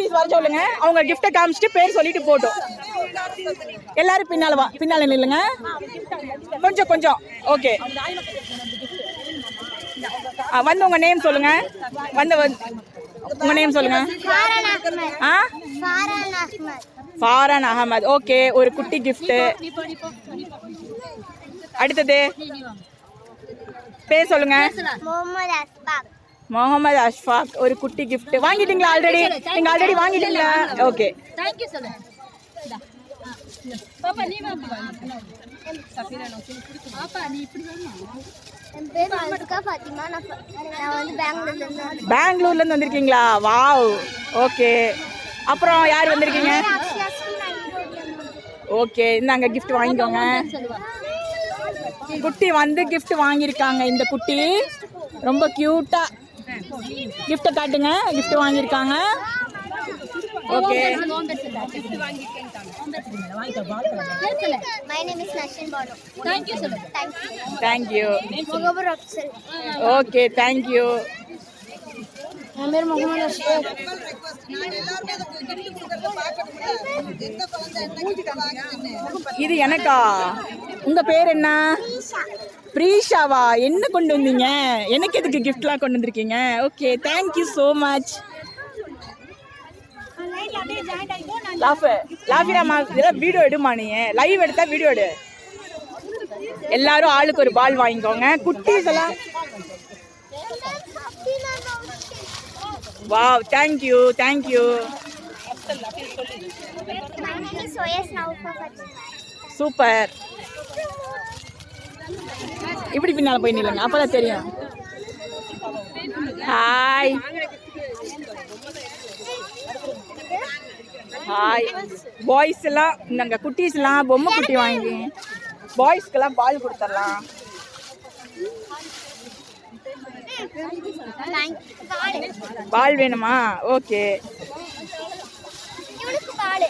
குட்டீஸ் வர சொல்லுங்க அவங்க கிஃப்ட்டை காமிச்சிட்டு பேர் சொல்லிட்டு போட்டோம். எல்லாரும் பின்னால வா பின்னால நில்லுங்க. கொஞ்சம் கொஞ்சம். ஓகே வந்து உங்க நேம் சொல்லுங்க. வந்து உங்க நேம் சொல்லுங்க. ஃபாரன் ஆ அகமது ஓகே ஒரு குட்டி கிஃப்ட் அடுத்தது? பேர் சொல்லுங்க. முகமது அஸ்பாக் முகமது அஷ்ஃபாக் ஒரு குட்டி gift. வாங்கிட்டீங்களா ஆல்ரெடி நீங்க ஆல்ரெடி வாங்கிட்டீங்களா? ஓகே தேங்க்யூ சொல்லு பாப்பா நீ வா பாப்பா நீ இப்படி என் பேர் மல்கா ஃபாத்திமா. நான் ஃப- நான் வந்து பெங்களூர்ல இருந்து வந்தேன் பெங்களூர்ல இருந்து வந்திருக்கீங்களா? வாவ். ஓகே அப்புறம் யார் வந்திருக்கீங்க. ஓகே இந்தாங்க gift வாங்கிக்கோங்க. குட்டி வந்து gift வாங்கியிருக்காங்க இந்த குட்டி. ரொம்ப க்யூட்டா gift காட்டுங்க. Gift வாங்கியிருக்காங்க. Okay. Thank you Mohammed Afzal okay பேர் முகமது அஷ்பாக் இது எனக்கா? உங்க பேர் என்ன? ப்ரீஷாவா? என்ன கொண்டு வந்தீங்க? எனக்கு எதுக்கு கிஃப்ட்லாம் கொண்டு வந்திருக்கீங்க? Okay thank you so much லாஃபு லாஃபிராமா இதெல்லாம் வீடியோ எடுமா நீ. லைவ் எடுத்தா வீடியோ எடு. எல்லாரும் ஆளுக்கு ஒரு பால் வாங்கிக்கோங்க. குட்டீஸ் எல்லாம். வாவ் தேங்க்யூ தேங்க்யூ சூப்பர் இப்படி பின்னால் போய் நில்லுங்க அப்பதான் தெரியும். ஹாய் ஹாய் பாய்ஸ் எல்லாம் இந்தாங்க குட்டீஸ் எல்லாம் பொம்மை குட்டி வாங்கி பாய்ஸ்க்கெல்லாம் பால் கொடுத்துடலாம். பால் வேணுமா? ஓகே பால்.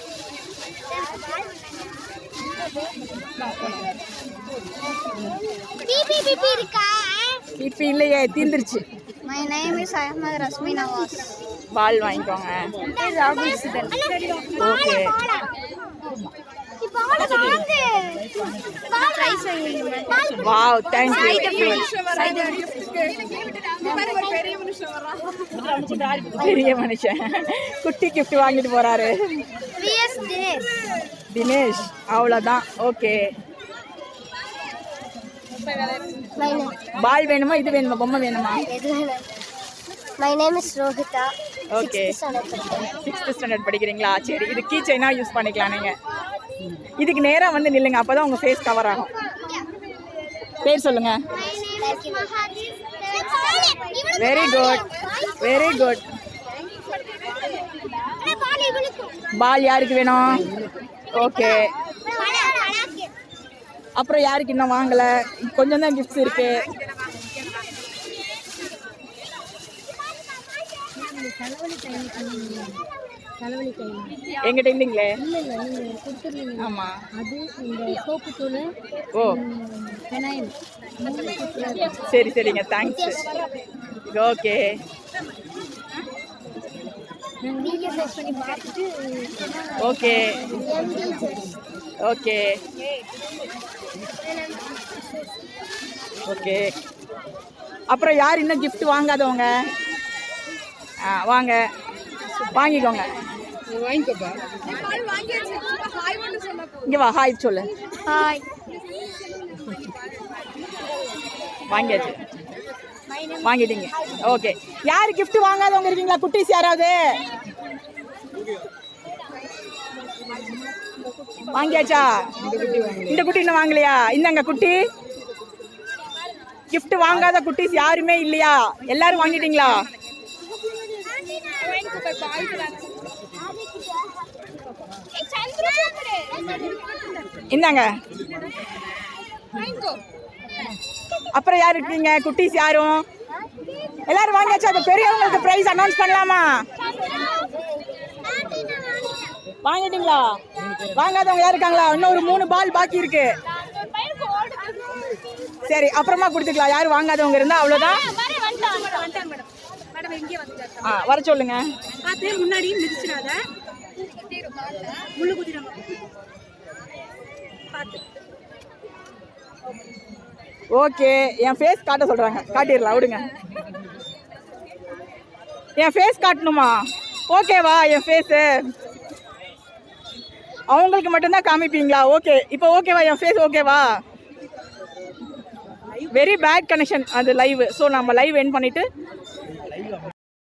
இப்போ இல்லையே தீந்துருச்சு. My name is Ahmad Rasmi Nawaz. பால் வாங்கிக்கோங்க. ராகுல் சிதன் ஓகே வாவ் தேங்க்யூ பெரிய மனுஷன். குட்டி gift வாங்கிட்டு போறாரு. தினேஷ் அவ்வளோதான் ஓகே பால் வேணுமா? இது வேணுமா? பொம்மை வேணுமா? My name is Rohita. Okay. Sixth standard படிக்கிறீங்களா? சரி இது கீ செயினா யூஸ் பண்ணிக்கலாம் நீங்க. இதுக்கு நேரா வந்து நில்லுங்க அப்பதான் உங்க ஃபேஸ் கவர் ஆகும். பேர் சொல்லுங்க. My name is Mahadip. Very good very good பால் யாருக்கு வேணும்? ஓகே அப்புறம் யாருக்கு இன்னும் வாங்கலை? கொஞ்சம் தான் கிஃப்ட்ஸ் இருக்கு. எங்கிட்ட இல்லைங்களே? ஆமாம் அது இந்த சோப்பு தூள் ஓ. சரி சரிங்க. Thanks okay okay okay okay. அப்புறம் யார் இன்னும் gift வாங்காதவங்க? ஆ வாங்க. வாங்கிக்கோங்க. இங்க வா ஹாய் சொல்லு. ஹாய் வாங்கியாச்சு. வாங்கிட்டீங்க. ஓகே. யார் gift வாங்காதவங்க இருக்கீங்களா? குட்டீஸ் யாராவது? வாங்கியாச்சா? இந்த குட்டி இன்னும் வாங்கலையா? இந்தாங்க குட்டி. கிஃப்ட் வாங்காத குட்டீஸ் யாருமே இல்லையா? எல்லாரும் வாங்கிட்டீங்களா? இந்தாங்க. அப்புறம் யார் இருக்கீங்க? குட்டீஸ் யாரும்? எல்லாரும் வாங்கியாச்சா? அப்ப பெரியவங்களுக்கு பிரைஸ் அனௌன்ஸ் பண்ணலாமா? வாங்கிட்டீங்களா? வாங்காதவங்க யார் இருக்காங்களா? இன்னும் ஒரு மூணு பால் பாக்கி இருக்கு. சரி அப்புறமா கொடுத்துக்கலாம். யார் வாங்காதவங்க இருந்தா அவ்வளோதான் ஆ வர சொல்லுங்க. முன்னாடி மிதிச்சிடாத ஓகே என் ஃபேஸ் காட்ட சொல்கிறாங்க காட்டிடலாம் விடுங்க. என் ஃபேஸ் காட்டணுமா? ஓகேவா என் ஃபேஸு அவங்களுக்கு மட்டும்தான் காமிப்பீங்களா? ஓகே இப்போ ஓகேவா என் ஃபேஸ் ஓகேவா வெரி பேட் கனெக்ஷன் அது லைவ் ஸோ நம்ம லைவ் என் பண்ணிவிட்டு